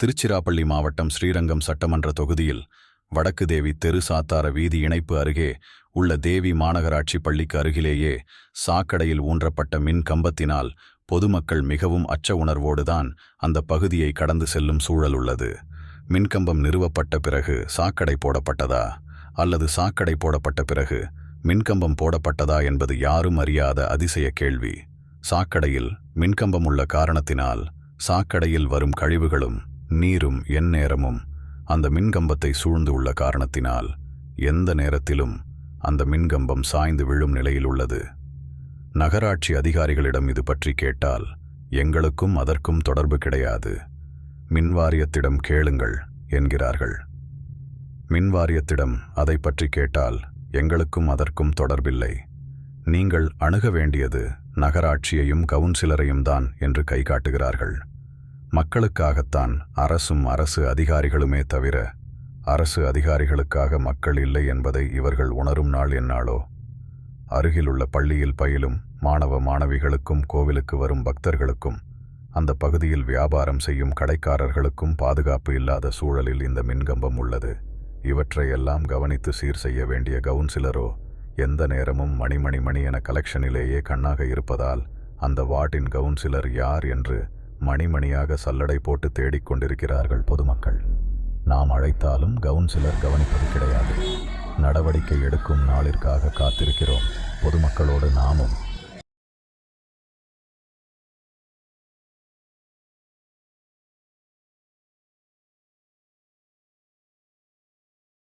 திருச்சிராப்பள்ளி மாவட்டம் ஸ்ரீரங்கம் சட்டமன்ற தொகுதியில் வடக்கு தேவி தெரு சாத்தார வீதி இணைப்பு அருகே உள்ள தேவி மாநகராட்சி பள்ளிக்கு அருகிலேயே சாக்கடையில் ஊன்றப்பட்ட மின் கம்பத்தினால் பொதுமக்கள் மிகவும் அச்ச உணர்வோடுதான் அந்த பகுதியை கடந்து செல்லும் சூழல் உள்ளது. மின்கம்பம் நிறுவப்பட்ட பிறகு சாக்கடை போடப்பட்டதா? அல்லது சாக்கடை போடப்பட்ட பிறகு மின்கம்பம் போடப்பட்டதா என்பது யாரும் அறியாத அதிசய கேள்வி. சாக்கடையில் மின்கம்பம் உள்ள காரணத்தினால் சாக்கடையில் வரும் கழிவுகளும் நீரும் எந்நேரமும் அந்த மின்கம்பத்தை சூழ்ந்து உள்ள காரணத்தினால் எந்த நேரத்திலும் அந்த மின்கம்பம் சாய்ந்து விழும் நிலையில் உள்ளது. நகராட்சி அதிகாரிகளிடம் இது பற்றி கேட்டால் எங்களுக்கும் அதற்கும் தொடர்பு கிடையாது. மின்வாரியத்திடம் கேளுங்கள் என்கிறார்கள். மின்வாரியத்திடம் அதை பற்றி கேட்டால் எங்களுக்கும் அதற்கும் தொடர்பில்லை. நீங்கள் அணுக வேண்டியது நகராட்சியையும் கவுன்சிலரையும் தான் என்று கை காட்டுகிறார்கள். மக்களுக்காகத்தான் அரசும் அரசு அதிகாரிகளுமே தவிர அரசு அதிகாரிகளுக்காக மக்கள் இல்லை என்பதை இவர்கள் உணரும் நாள் என்னாளோ அருகிலுள்ள பள்ளியில் பயிலும் மாணவ மாணவிகளுக்கும் கோவிலுக்கு வரும் பக்தர்களுக்கும் அந்த பகுதியில் வியாபாரம் செய்யும் கடைக்காரர்களுக்கும் பாதுகாப்பு இல்லாத சூழலில் இந்த மின்கம்பம் உள்ளது. இவற்றையெல்லாம் கவனித்து சீர் செய்ய வேண்டிய கவுன்சிலரோ எந்த நேரமும் மணிமணி மணி என கலெக்ஷனிலேயே கண்ணாக இருப்பதால் அந்த வார்டின் கவுன்சிலர் யார் என்று மணிமணியாக சல்லடை போட்டு தேடிக் கொண்டிருக்கிறார்கள் பொதுமக்கள். நாம் அழைத்தாலும் கவுன்சிலர் கவனிப்பது கிடையாது. நடவடிக்கை எடுக்கும் நாளிற்காக காத்திருக்கிறோம். பொதுமக்களோடு நாமும்